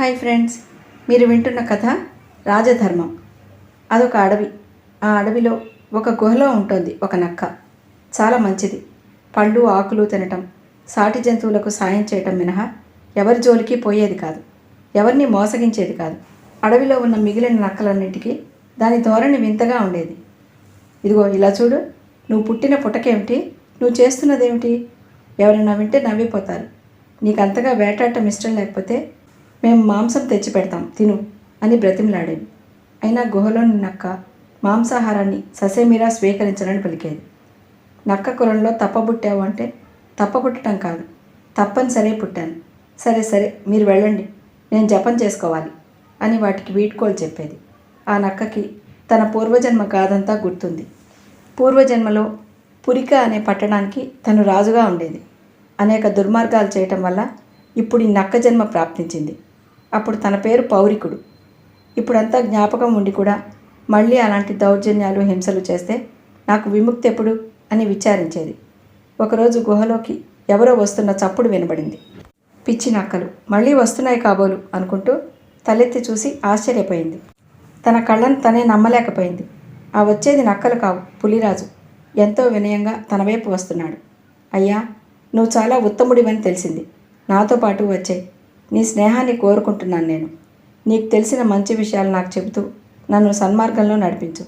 Hi friends మీరు వింటున్న కథ రాజధర్మం. అదొక అడవి. ఆ అడవిలో ఒక గుహలో ఉంటుంది ఒక నక్క. చాలా మంచిది. పళ్ళు ఆకులు తినటం సాటి జంతువులకు సాయం చేయటం మినహా ఎవరి జోలికి పోయేది కాదు. ఎవరిని మోసగించేది కాదు. అడవిలో ఉన్న మిగిలిన నక్కలన్నింటికీ దాని ధోరణి వింతగా ఉండేది. ఇదిగో ఇలా చూడు. నువ్వు పుట్టిన పుటకేమిటి? నువ్వు చేస్తున్నదేమిటి? ఎవరైనా వింటే నవ్విపోతారు. నీకు అంతగా వేటాడటం ఇష్టం లేకపోతే మేము మాంసం తెచ్చి పెడతాం తిను అని బ్రతిమలాడేది. అయినా గుహలోని నక్క మాంసాహారాన్ని ససేమిరా స్వీకరించనని పలికేది. నక్క కులంలో తప్పబుట్టావు అంటే తప్పబుట్టడం కాదు తప్పనిసరే పుట్టాను. సరే సరే మీరు వెళ్ళండి నేను జపం చేసుకోవాలి అని వాటికి వీడ్కోలు చెప్పేది. ఆ నక్కకి తన పూర్వజన్మ గాథంతా గుర్తుంది. పూర్వజన్మలో పురిక అనే పట్టణానికి తను రాజుగా ఉండేది. అనేక దుర్మార్గాలు చేయటం వల్ల ఇప్పుడు ఈ నక్క జన్మ ప్రాప్తించింది. అప్పుడు తన పేరు పౌరికుడు. ఇప్పుడంతా జ్ఞాపకం ఉండి కూడా మళ్ళీ అలాంటి దౌర్జన్యాలు హింసలు చేస్తే నాకు విముక్తి ఎప్పుడు? అని విచారించేది. ఒకరోజు గుహలోకి ఎవరో వస్తున్న చప్పుడు వినబడింది. పిచ్చి నక్కలు మళ్ళీ వస్తున్నాయి కాబోలు అనుకుంటూ తలెత్తి చూసి ఆశ్చర్యపోయింది. తన కళ్ళను తనే నమ్మలేకపోయింది. ఆ వచ్చేది నక్కలు కావు పులిరాజు. ఎంతో వినయంగా తన వైపు వస్తున్నాడు. అయ్యా నువ్వు చాలా ఉత్తముడివని తెలిసింది. నాతో పాటు వచ్చే నీ స్నేహాన్ని కోరుకుంటున్నాను నేను. నీకు తెలిసిన మంచి విషయాలు నాకు చెబుతూ నన్ను సన్మార్గంలో నడిపించు.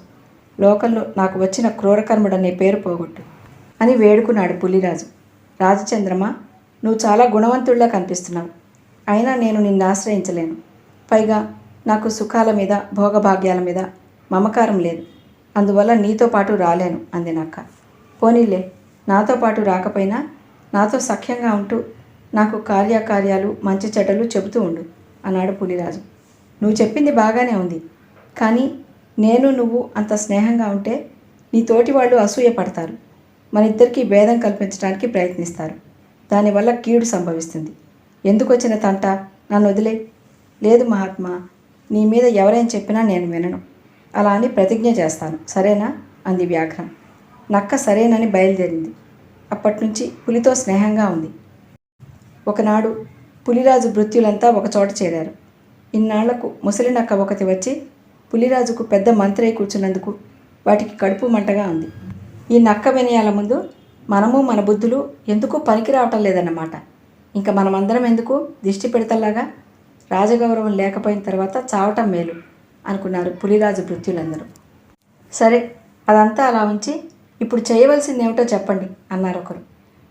లోకంలో నాకు వచ్చిన క్రూరకర్ముడనే పేరు పోగొట్టు అని వేడుకున్నాడు పులిరాజు. రాజచంద్రమ నువ్వు చాలా గుణవంతుడిలా కనిపిస్తున్నావు. అయినా నేను నిన్ను ఆశ్రయించలేను. పైగా నాకు సుఖాల మీద భోగభాగ్యాల మీద మమకారం లేదు. అందువల్ల నీతో పాటు రాలేను అంది నక్క. పోనీలే నాతో పాటు రాకపోయినా నాతో సఖ్యంగా ఉంటూ నాకు కార్యకార్యాలు మంచి చెడ్డలు చెబుతూ ఉండు అన్నాడు పులిరాజు. నువ్వు చెప్పింది బాగానే ఉంది కానీ నేను నువ్వు అంత స్నేహంగా ఉంటే నీ తోటి వాళ్ళు అసూయ పడతారు. మన ఇద్దరికీ భేదం కల్పించడానికి ప్రయత్నిస్తారు. దానివల్ల కీడు సంభవిస్తుంది. ఎందుకు వచ్చిన తంట? నన్ను వదిలే. లేదు మహాత్మా నీ మీద ఎవరేం చెప్పినా నేను వినను. అలా అని ప్రతిజ్ఞ చేస్తాను సరేనా? అంది వ్యాఘ్రం. నక్క సరేనని బయలుదేరింది. అప్పటి నుంచి పులితో స్నేహంగా ఉంది. ఒకనాడు పులిరాజు భృత్యులంతా ఒకచోట చేరారు. ఇన్నాళ్ళకు ముసలి నక్క ఒకటి వచ్చి పులిరాజుకు పెద్ద మంత్రి అయి కూర్చున్నందుకు వాటికి కడుపు మంటగా ఉంది. ఈ నక్క వినయాల ముందు మనము మన బుద్ధులు ఎందుకు పనికి రావటం లేదన్నమాట. ఇంకా మనమందరం ఎందుకు దిష్టి పెడతల్లాగా రాజగౌరవం లేకపోయిన తర్వాత చావటం మేలు అనుకున్నారు పులిరాజు భృత్యులందరూ సరే అదంతా అలా ఉంచి ఇప్పుడు చేయవలసింది ఏమిటో చెప్పండి అన్నారు ఒకరు.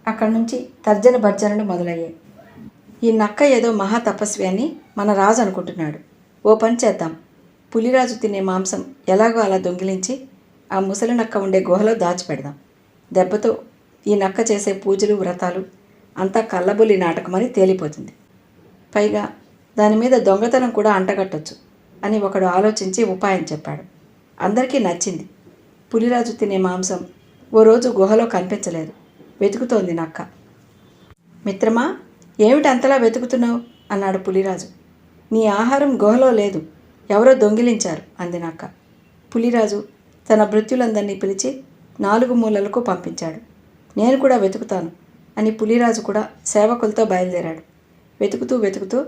అక్కడి నుంచి తర్జన భర్జనలు మొదలయ్యాయి. ఈ నక్క ఏదో మహా తపస్వి అని మన రాజు అనుకుంటున్నాడు. ఓ పని చేద్దాం. పులిరాజు తినే మాంసం ఎలాగో అలా దొంగిలించి ఆ ముసలి నక్క ఉండే గుహలో దాచిపెడదాం. దెబ్బతో ఈ నక్క చేసే పూజలు వ్రతాలు అంతా కళ్ళబుల్లి నాటకమని తేలిపోతుంది. పైగా దాని మీద దొంగతనం కూడా అంటగట్టొచ్చు అని ఒకడు ఆలోచించి ఉపాయం చెప్పాడు. అందరికీ నచ్చింది. పులిరాజు తినే మాంసం ఓ రోజు గుహలో కనిపించలేదు. వెతుకుతోంది నక్క. మిత్రమా ఏమిటి అంతలా వెతుకుతున్నావు? అన్నాడు పులిరాజు. నీ ఆహారం గుహలో లేదు. ఎవరో దొంగిలించారు అంది పులిరాజు తన భృత్యులందరినీ పిలిచి నాలుగు మూలలకు పంపించాడు. నేను కూడా వెతుకుతాను అని పులిరాజు కూడా సేవకులతో బయలుదేరాడు. వెతుకుతూ వెతుకుతూ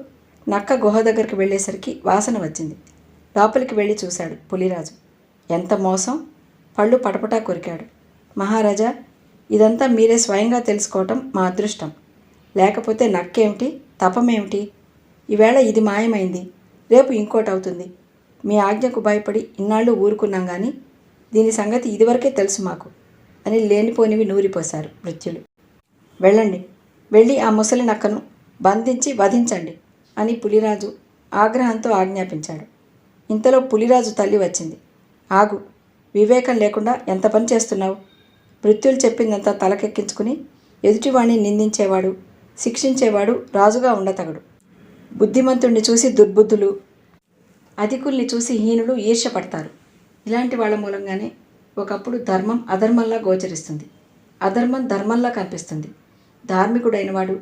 నక్క గుహ దగ్గరికి వెళ్ళేసరికి వాసన వచ్చింది. లోపలికి వెళ్ళి చూశాడు పులిరాజు. ఎంత మోసం? పళ్ళు పటపటా కొరికాడు. మహారాజా ఇదంతా మీరే స్వయంగా తెలుసుకోవటం మా అదృష్టం. లేకపోతే నక్కేమిటి? తపమేమిటి? ఈవేళ ఇది మాయమైంది. రేపు ఇంకోటి అవుతుంది మీ ఆజ్ఞకు భయపడి ఇన్నాళ్ళు ఊరుకున్నాం కానీ దీని సంగతి ఇదివరకే తెలుసు మాకు అని లేనిపోనివి నూరిపోశారు మృత్యులు. వెళ్ళండి. వెళ్ళి ఆ ముసలి నక్కను బంధించి వధించండి అని పులిరాజు ఆగ్రహంతో ఆజ్ఞాపించాడు. ఇంతలో పులిరాజు తల్లి వచ్చింది. ఆగు. వివేకం లేకుండా ఎంత పని చేస్తున్నావు? మృత్యులు చెప్పిందంతా తలకెక్కించుకుని ఎదుటివాణ్ణి నిందించేవాడు శిక్షించేవాడు రాజుగా ఉండతగడు. బుద్ధిమంతుణ్ణి చూసి దుర్బుద్ధులు అధికుల్ని చూసి హీనులు ఈర్ష్యపడతారు. ఇలాంటి వాళ్ళ మూలంగానే ఒకప్పుడు ధర్మం అధర్మంలా గోచరిస్తుంది. అధర్మం ధర్మంలా కనిపిస్తుంది. ధార్మికుడైన వాడు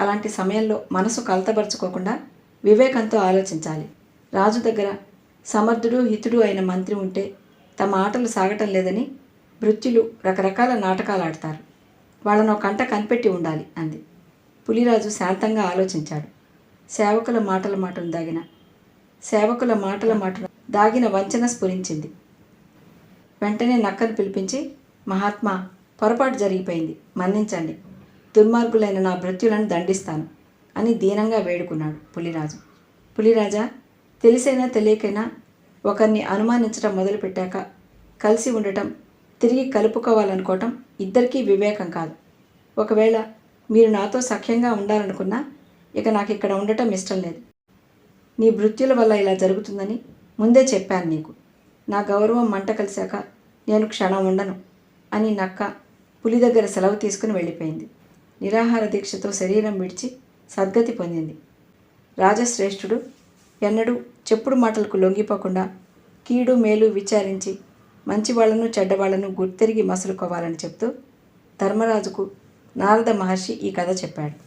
అలాంటి సమయంలో మనసు కలతపరుచుకోకుండా వివేకంతో ఆలోచించాలి. రాజు దగ్గర సమర్థుడు హితుడు అయిన మంత్రి ఉంటే తమ ఆటలు సాగటం లేదని మృత్యులు రకరకాల నాటకాలు ఆడతారు. వాళ్ళను కంట కనిపెట్టి ఉండాలి అంది. పులిరాజు శాంతంగా ఆలోచించాడు. సేవకుల మాటల మాటను దాగిన సేవకుల మాటల మాటను దాగిన వంచన స్ఫురించింది. వెంటనే నక్కను పిలిపించి మహాత్మా పొరపాటు జరిగిపోయింది. మన్నించండి. దుర్మార్గులైన నా భృత్యులను దండిస్తాను అని దీనంగా వేడుకున్నాడు పులిరాజు. పులిరాజా తెలిసైనా తెలియకైనా ఒకరిని అనుమానించడం మొదలుపెట్టాక కలిసి ఉండటం తిరిగి కలుపుకోవాలనుకోవటం ఇద్దరికీ వివేకం కాదు. ఒకవేళ మీరు నాతో సఖ్యంగా ఉండాలనుకున్నా ఇక నాకు ఇక్కడ ఉండటం ఇష్టం లేదు. నీ వృత్తుల వల్ల ఇలా జరుగుతుందని ముందే చెప్పాను నీకు. నా గౌరవం మంట కలిశాక నేను క్షణం ఉండను అని నక్క పులి దగ్గర సెలవు తీసుకుని వెళ్ళిపోయింది. నిరాహార దీక్షతో శరీరం విడిచి సద్గతి పొందింది. రాజశ్రేష్ఠుడు ఎన్నడూ చెప్పుడు మాటలకు లొంగిపోకుండా కీడు మేలు విచారించి మంచివాళ్ళను చెడ్డవాళ్ళను గుర్తెరిగి మసులుకోవాలని చెప్తూ ధర్మరాజుకు నారద మహర్షి ఈ కథ చెప్పాడు.